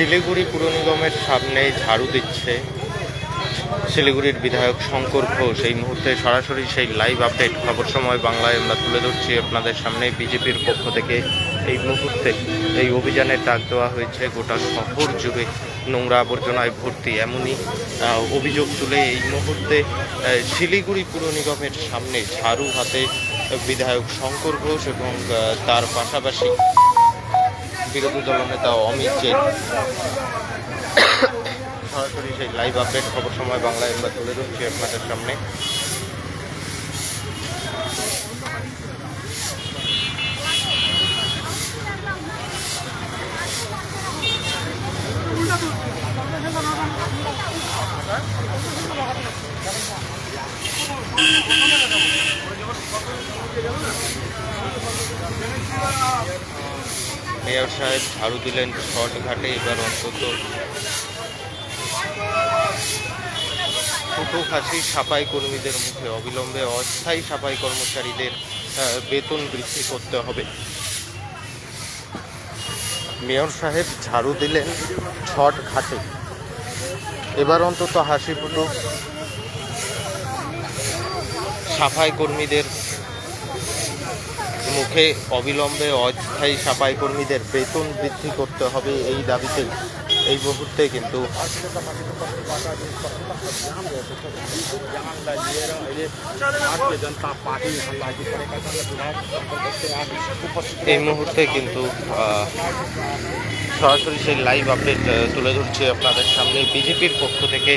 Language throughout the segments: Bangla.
শিলিগুড়ি পুর নিগমের সামনে ঝাড়ু দিচ্ছে শিলিগুড়ির বিধায়ক শঙ্কর ঘোষ। এই মুহূর্তে সরাসরি সেই লাইভ আপডেট খবর সময় বাংলায় আমরা তুলে ধরছি আপনাদের সামনে বিজেপির পক্ষ থেকে। এই মুহূর্তে এই অভিযানের ডাক দেওয়া হয়েছে, গোটা শহর জুড়ে নোংরা আবর্জনায় ভর্তি। এমনই অভিযোগ তুলে এই মুহূর্তে শিলিগুড়ি পুর নিগমের সামনে ঝাড়ু হাতে বিধায়ক শঙ্কর ঘোষ এবং তার পাশাপাশি বিরোধী দলনেতা অমিত জৈন সরাসরি সেই লাইভ আপডেট খবর সময় বাংলায় আমরা তুলে ধরছি আপনাদের সামনে। মেয়র সাহেব ঝাড়ু দিলেন ঘাটে এবার অন্তত ছোটো খাসি সাফাই কর্মীদের মুখে অবিলম্বে অস্থায়ী সাফাই কর্মচারীদের বেতন বৃদ্ধি করতে হবে। মেয়র সাহেব ঝাড়ু দিলেন ছট ঘাটে এবার অন্তত হাসি ফুটুক সাফাই কর্মীদের মুখে অবিলম্বে পরিযায়ী সাফাই কর্মীদের বেতন বৃদ্ধি করতে হবে এই দাবিতে এই মুহূর্তে কিন্তু এই মুহূর্তে কিন্তু সরাসরি সেই লাইভ আপডেট তুলে ধরছে আপনাদের সামনে। বিজেপির পক্ষ থেকে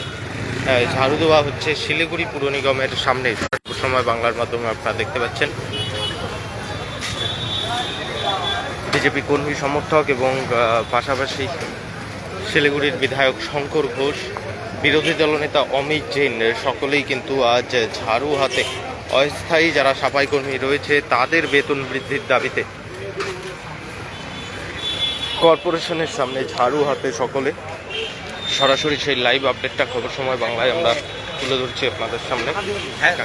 ঝাড়ু দেওয়া হচ্ছে শিলিগুড়ি পুর নিগমের সামনে। সময় বাংলার মাধ্যমে আপনারা দেখতে পাচ্ছেন। বিজেপি কর্মী সমর্থক এবং পাশাপাশি শিলিগুড়ির বিধায়ক শঙ্কর ঘোষ বিরোধী দলনেতা অমিত জৈন সকলেই কিন্তু আজ ঝাড়ু হাতে। অস্থায়ী যারা সাফাই কর্মী রয়েছে তাদের বেতন বৃদ্ধির দাবিতে কর্পোরেশনের সামনে ঝাড়ু হাতে সকলে। সরাসরি সেই লাইভ আপডেটটা খবর সময় বাংলায় আমরা তুলে ধরছি আপনাদের সামনে। হ্যাঁ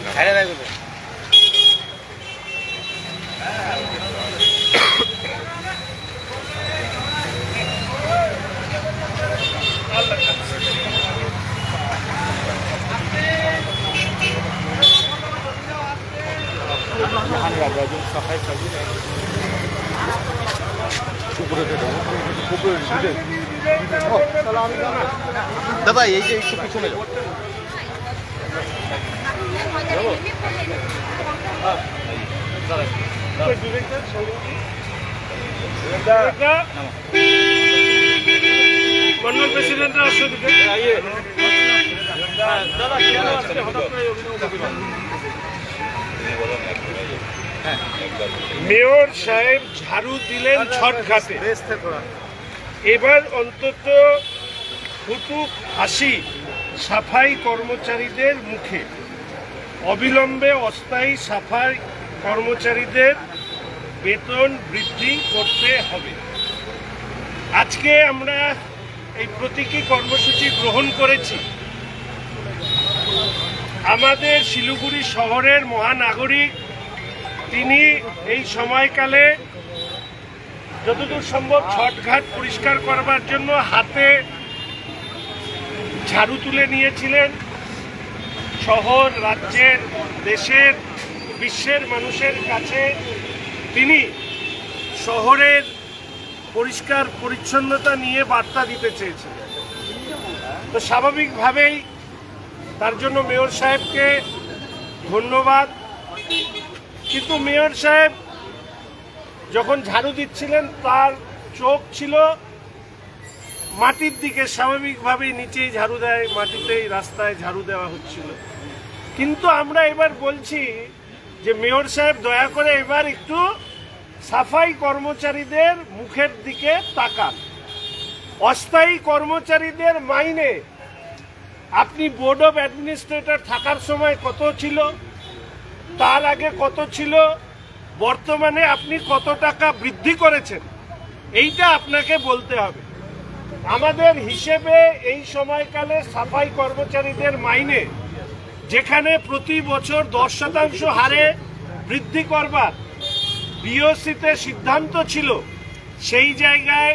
দাদা এই যে একটু পিছনে যাও। মন্ডল প্রেসিডেন্টরা দিকে দাদা কেন আজকে হঠাৎ করে মেয়র সাহেব ঝাড়ু দিলেন ছট ঘাটে। এবার অন্তত ফুটুক হাসি সাফাই কর্মচারীদের মুখে। অবিলম্বে অস্থায়ী সাফাই কর্মচারীদের বেতন বৃদ্ধি করতে হবে। আজকে আমরা এই প্রতীকী কর্মসূচি গ্রহণ করেছি। আমাদের শিলিগুড়ি শহরের মহানাগরিক তিনি এই সময়কালে যতদূর সম্ভব ছটঘাট পরিষ্কার করবার জন্য হাতে ঝাড়ু তুলে নিয়েছিলেন। শহর, রাজ্যের, দেশের, বিশ্বের মানুষের কাছে তিনি শহরের পরিষ্কার পরিচ্ছন্নতা নিয়ে বার্তা দিতে চেয়েছিলেন তো স্বাভাবিকভাবেই তার জন্য মেয়র সাহেবকে ধন্যবাদ। কিন্তু মেয়র সাহেব যখন ঝাড়ু দিচ্ছিলেন, তার চোখ ছিল মাটির দিকে, স্বাভাবিকভাবেই নিচেই ঝাড়ু দেয়, মাটিতেই রাস্তায় ঝাড়ু দেওয়া হচ্ছিল। কিন্তু আমরা এবার বলছি যে মেয়র সাহেব, দয়া করে এবার একটু সাফাই কর্মচারীদের মুখের দিকে তাকান। অস্থায়ী কর্মচারীদের মাইনে। আপনি বোর্ড অফ অ্যাডমিনিস্ট্রেটর থাকার সময় কত ছিল? তার আগে কত ছিল? বর্তমানে আপনি কত টাকা বৃদ্ধি করেছেন? এইটা আপনাকে বলতে হবে। আমাদের হিসেবে এই সময়কালে সাফাই কর্মচারীদের মাইনে, যেখানে প্রতি বছর দশ শতাংশ হারে বৃদ্ধি করবার বিওসিতে সিদ্ধান্ত ছিল, সেই জায়গায়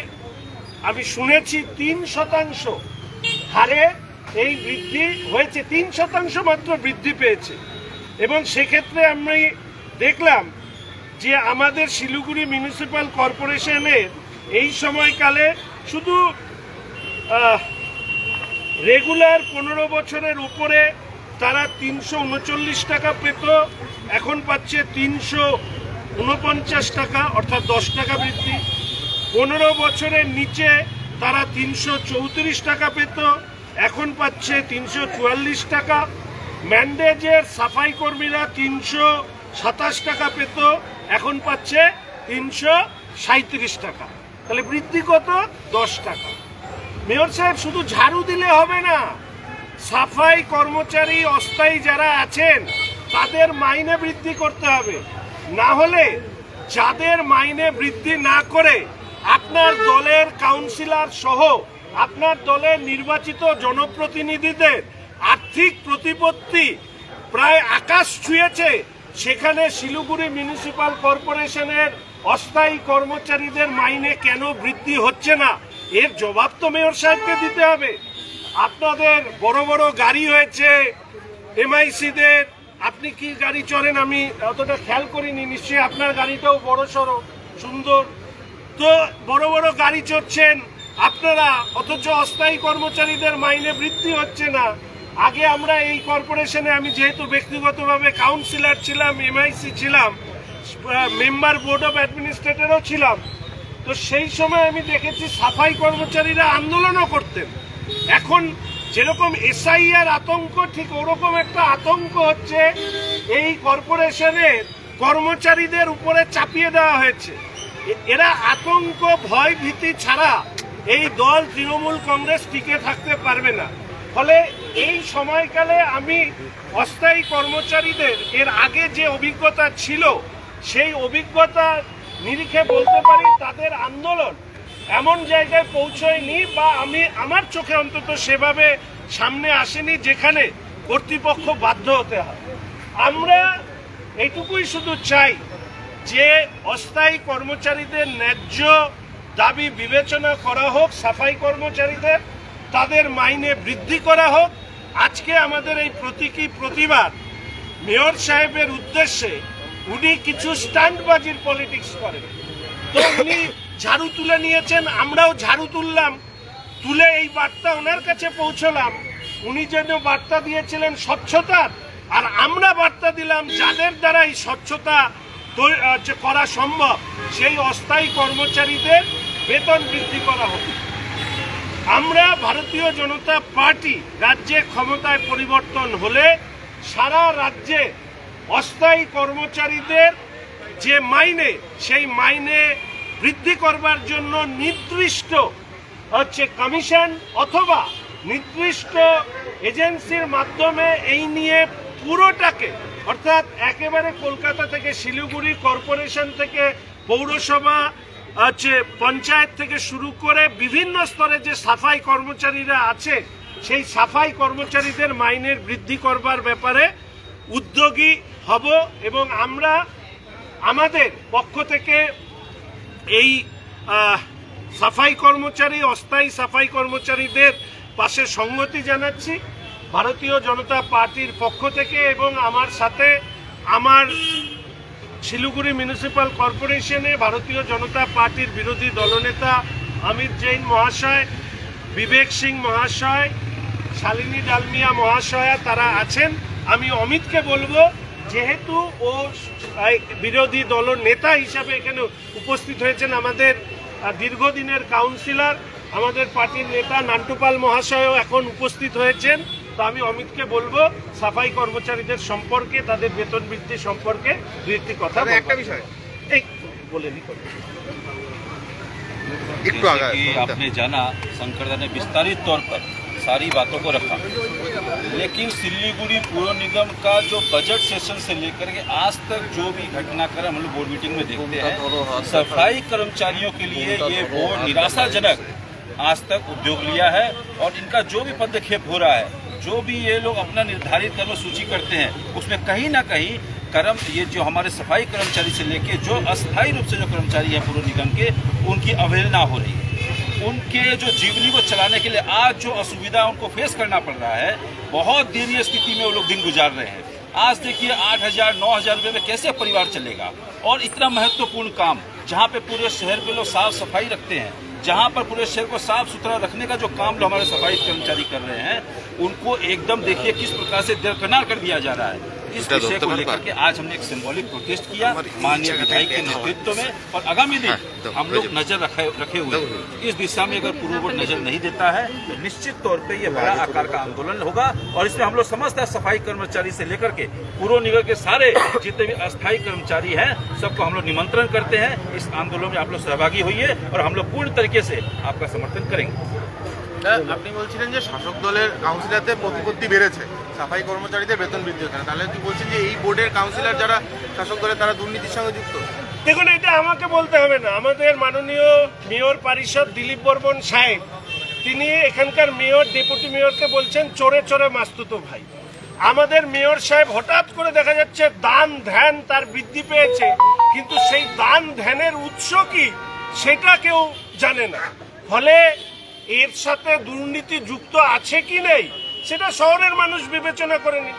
আমি শুনেছি তিন শতাংশ হারে এই বৃদ্ধি হয়েছে, তিন শতাংশ মাত্র বৃদ্ধি পেয়েছে। এবং সেক্ষেত্রে আমি দেখলাম যে আমাদের শিলিগুড়ি মিউনিসিপ্যাল কর্পোরেশনের এই সময়কালে শুধু রেগুলার পনেরো বছরের উপরে তারা তিনশো উনচল্লিশ টাকা পেত, এখন পাচ্ছে তিনশো উনপঞ্চাশ টাকা, অর্থাৎ দশ টাকা বৃদ্ধি। পনেরো বছরের নিচে তারা তিনশো চৌত্রিশ টাকা পেত, এখন পাচ্ছে তিনশো চুয়াল্লিশ টাকা। ম্যান্ডেজের সাফাই কর্মীরা তিনশো সাতাশ টাকা পেত, এখন পাচ্ছে তিনশো সাঁত্রিশ টাকা। তাহলে বৃদ্ধি কত? দশ টাকা। মেয়র সাহেব, শুধু ঝাড়ু দিলে হবে না, সাফাই কর্মচারী অস্থায়ী যারা আছেন, তাদের মাইনে বৃদ্ধি করতে হবে। না হলে যাদের মাইনে বৃদ্ধি না করে, আপনার দলের কাউন্সিলর সহ আপনার দলের নির্বাচিত জনপ্রতিনিধিদের আর্থিক প্রতিপত্তি প্রায় আকাশ ছুঁয়েছে। সেখানে শিলিগুড়ি মিউনিসিপাল কর্পোরেশনের অস্থায়ী কর্মচারীদের মাইনে কেন বৃদ্ধি হচ্ছে না? এর জবাব তো মেয়র সাহেবকে দিতে হবে। আপনাদের বড় বড় গাড়ি হয়েছে এমআইসিদের। আপনি কি গাড়ি চড়েন? আমি অতটা খেয়াল করিনি। নিশ্চয়ই আপনার গাড়িটাও বড় সড়ো, সুন্দর। তো বড় বড় গাড়ি চড়ছেন। আপনারা অথচ অস্থায়ী কর্মচারীদের মাইনে বৃদ্ধি হচ্ছে না। আগে আমরা এই কর্পোরেশনে আমি যেহেতু ব্যক্তিগতভাবে কাউন্সিলর ছিলাম এমআইসি ছিলাম মেম্বার, বোর্ড অফ অ্যাডমিনিস্ট্রেটরও ছিলাম, তো সেই সময় আমি দেখেছি সাফাই কর্মচারীরা আন্দোলনও করতেন। এখন যেরকম এসআইআর আতঙ্ক, ঠিক ওরকম একটা আতঙ্ক হচ্ছে এই কর্পোরেশনের কর্মচারীদের উপরে চাপিয়ে দেওয়া হয়েছে। এরা আতঙ্ক, ভয়, ভীতি ছাড়া এই দল তৃণমূল কংগ্রেস টিকে থাকতে পারবে না। ফলে এই সময়কালে আমি অস্থায়ী কর্মচারীদের, এর আগে যে অভিজ্ঞতা ছিল, সেই অভিজ্ঞতা নিরিখে বলতে পারি তাদের আন্দোলন এমন জায়গায় পৌঁছয়নি বা আমি আমার চোখে অন্তত সেভাবে সামনে আসেনি যেখানে কর্তৃপক্ষ বাধ্য হতে হয়। আমরা এইটুকুই শুধু চাই যে অস্থায়ী কর্মচারীদের ন্যায্য দাবি বিবেচনা করা হোক, সাফাই কর্মচারীদের, তাদের মাইনে বৃদ্ধি করা হোক আজকে আমাদের এই প্রতীকী প্রতিবাদ মেয়র সাহেবের উদ্দেশ্যে উনি কিছু স্ট্যান্ডবাজির পলিটিক্স করেন। তো উনি ঝাড়ু তুলে নিয়েছেন, আমরাও ঝাড়ু তুললাম, তুলে এই বার্তা ওনার কাছে পৌঁছলাম। উনি যেন বার্তা দিয়েছিলেন স্বচ্ছতার আর আমরা বার্তা দিলাম যাদের দ্বারা এই স্বচ্ছতা করা সম্ভব, সেই অস্থায়ী কর্মচারীদের বেতন বৃদ্ধি করা হোক। আমরা ভারতীয় জনতা পার্টি রাজ্যে ক্ষমতায় পরিবর্তন হলে সারা রাজ্যে অস্থায়ী কর্মচারীদের যে মাইনে, সেই মাইনে বৃদ্ধি করবার জন্য নির্দিষ্ট হচ্ছে কমিশন অথবা নির্দিষ্ট এজেন্সির মাধ্যমে এই নিয়ে পুরোটাকে, অর্থাৎ একেবারে কলকাতা থেকে শিলিগুড়ি কর্পোরেশন থেকে পৌরসভা হচ্ছে পঞ্চায়েত থেকে শুরু করে বিভিন্ন স্তরে যে সাফাই কর্মচারীরা আছে, সেই সাফাই কর্মচারীদের মাইনের বৃদ্ধি করবার ব্যাপারে উদ্যোগী হব এবং আমরা আমাদের পক্ষ থেকে এই সাফাই কর্মচারী, অস্থায়ী সাফাই কর্মচারীদের পাশে সংগতি জানাচ্ছি। ভারতীয় জনতা পার্টির পক্ষ থেকে এবং আমার সাথে আমার শিলিগুড়ি মিউনিসিপ্যাল কর্পোরেশনে ভারতীয় জনতা পার্টির বিরোধী দলনেতা অমিত জৈন মহাশয়, বিবেক সিং মহাশয়, শালিনী ডালমিয়া মহাশয়া তারা আছেন। আমি অমিতকে বলব, যেহেতু ও বিরোধী দল নেতা হিসাবে এখানে উপস্থিত হয়েছেন আমাদের দীর্ঘদিনের কাউন্সিলর, আমাদের পার্টির নেতা নান্টুপাল মহাশয়ও এখন উপস্থিত হয়েছেন। তো আমি অমিতকে বলবো সাফাই কর্মচারীদের সম্পর্কে তাদের বেতন বৃদ্ধি সম্পর্কে দু একটি কথা তবে একটা বলবো। বিষয় এই বলে নি কথা। একটু আগে जैसे कि आपने जाना शंकरदा ने विस्तारित तौर पर सारी बातों को रखा लेकिन सिल्लीगुड़ी पौर निगम का जो बजट सेशन से लेकर के आज तक जो भी घटनाक्रम हम लोग बोर्ड मीटिंग में देखते हैं सफाई कर्मचारियों के लिए ये बोर्ड निराशाजनक आज तक उद्योग लिया है और इनका जो भी पदक्षेप हो रहा है जो भी ये लोग अपना निर्धारित कर्म सूची करते हैं, उसमें कहीं ना कहीं कर्म, ये जो हमारे सफ़ाई कर्मचारी से लेके जो अस्थायी रूप से जो कर्मचारी है पूर्व निगम के, उनकी अवहेलना हो रही है। उनके जो जीवनी को चलाने के लिए आज जो असुविधा उनको फेस करना पड़ रहा है, बहुत दयनीय स्थिति में वो लोग दिन गुजार रहे हैं। आज देखिए, आठ हज़ार, नौ हज़ार रुपये में कैसे परिवार चलेगा? और इतना महत्वपूर्ण काम, जहाँ पे पूरे शहर के लोग साफ़ सफ़ाई रखते हैं, जहाँ पर पूरे शहर को साफ़ सुथरा रखने का जो काम जो हमारे सफ़ाई कर्मचारी कर रहे हैं उनको एकदम देखिए किस प्रकार से दरकनार कर दिया जा रहा है। इस विषय को लेकर के आज हमने एक सिंबॉलिक प्रोटेस्ट किया माननीय विधायक के नेतृत्व में और आगामी हाँ, दिन हम लोग नज़र रखे रखे हुए इस दिशा में अगर पूर्व नज़र नहीं देता है तो निश्चित तौर पे ये बड़ा आकार का आंदोलन होगा और इसमें हम लोग समस्त सफ़ाई कर्मचारी से लेकर के पूर्व निगम के सारे जितने भी अस्थायी कर्मचारी हैं सबको हम लोग निमंत्रण करते हैं। इस आंदोलन में आप लोग सहभागी होइए और हम लोग पूर्ण तरीके से आपका समर्थन करेंगे। আপনি বলছিলেন যে শাসক দলের কাউন্সিলরদের প্রতিপত্তি বেড়েছে, সাফাই কর্মচারীদের বেতন বৃদ্ধি হচ্ছে না। তাহলে কি বলছেন যে এই বোর্ডের কাউন্সিলর যারা শাসক দলের, তারা দুর্নীতির সঙ্গে যুক্ত? দেখুন, এটা আমাকে বলতে হবে না। আমাদের মাননীয় মেয়র পরিষদ দিলীপ বর্মন সাহেব, তিনি এখানকার মেয়র, ডেপুটি মেয়রকে বলছেন, চোরে চোরে মাস্তুতো ভাই। আমাদের মেয়র সাহেব হঠাৎ করে দেখা যাচ্ছে, দান ধ্যান তার বৃদ্ধি পেয়েছে, কিন্তু সেই দান ধ্যানের উৎস কি, সেটা কেউ জানে না। ফলে এর সাথে দুর্নীতি যুক্ত আছে কি নেই, সেটা শহরের মানুষ বিবেচনা করেনি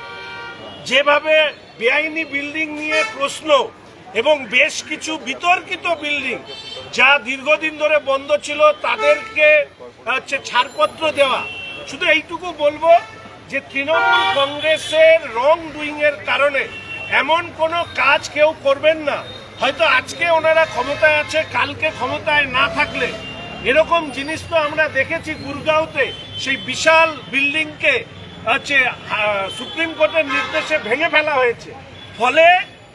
যেভাবে বেআইনি বিল্ডিং নিয়ে প্রশ্ন এবং বেশ কিছু বিতর্কিত বিল্ডিং যা দীর্ঘদিন ধরে বন্ধ ছিল, তাদেরকে হচ্ছে ছাড়পত্র দেওয়া। শুধু এইটুকু বলব যে তৃণমূল কংগ্রেসের রং ডুইং এর কারণে এমন কোনো কাজ কেউ করবেন না। হয়তো আজকে ওনারা ক্ষমতায় আছে, কালকে ক্ষমতায় না থাকলে এরকম জিনিস তো আমরা দেখেছি গুরগাঁওতে। সেই বিশাল বিল্ডিংকে হচ্ছে সুপ্রিম কোর্টের নির্দেশে ভেঙে ফেলা হয়েছে। ফলে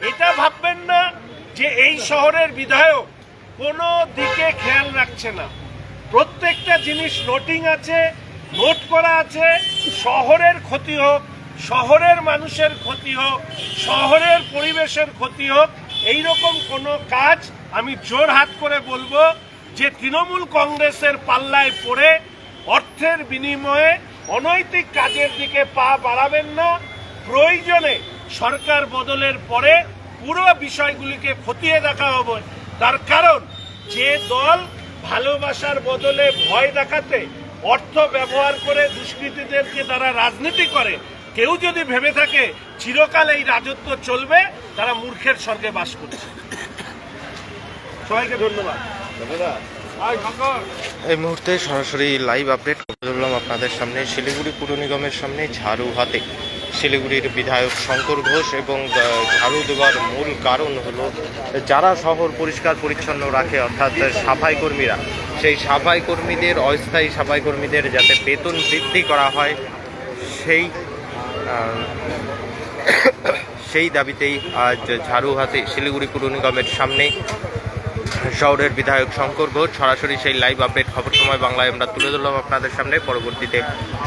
এটা ভাববেন না যে এই শহরের বিধায়ক কোনো দিকে খেয়াল রাখছে না। প্রত্যেকটা জিনিস নোটিং আছে, নোট করা আছে, শহরের ক্ষতি হোক, শহরের মানুষের ক্ষতি হোক, শহরের পরিবেশের ক্ষতি হোক এই রকম কোনো কাজ আমি জোর হাত করে বলব। যে তৃণমূল কংগ্রেসের পাল্লায় পড়ে অর্থের বিনিময়ে অনৈতিক কাজের দিকে পা বাড়াবেন না। প্রয়োজনে সরকার বদলের পরে পুরো বিষয়গুলিকে খতিয়ে দেখা হবে। তার কারণ, যে দল ভালোবাসার বদলে ভয় দেখাতে অর্থ ব্যবহার করে দুষ্কৃতীদেরকে তারা রাজনীতি করে, কেউ যদি ভেবে থাকে চিরকাল এই রাজত্ব চলবে, তারা মূর্খের স্বর্গে বাস করছে। সবাইকে ধন্যবাদ। এই মুহূর্তে সরাসরি লাইভ আপডেট করে ধরলাম আপনাদের সামনে শিলিগুড়ি পুর নিগমের সামনে ঝাড়ু হাতে। শিলিগুড়ির বিধায়ক শঙ্কর ঘোষ এবং ঝাড়ু দেওয়ার মূল কারণ হলো যারা শহর পরিষ্কার পরিচ্ছন্ন রাখে, অর্থাৎ সাফাই কর্মীরা, সেই সাফাই কর্মীদের, অস্থায়ী সাফাই কর্মীদের যাতে বেতন বৃদ্ধি করা হয়, সেই সেই দাবিতেই আজ ঝাড়ু হাতে শিলিগুড়ি পুর নিগমের সামনে শহরের বিধায়ক শঙ্কর ঘোষ। সরাসরি সেই লাইভ আপডেট খবর সময় বাংলায় আমরা তুলে ধরলাম আপনাদের সামনে। পরবর্তীতে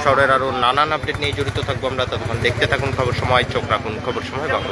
শহরের আরও নানান আপডেট নিয়ে জড়িত থাকব আমরা। ততক্ষণ দেখতে থাকুন খবর সময়, চোখ রাখুন খবর সময় বাংলা।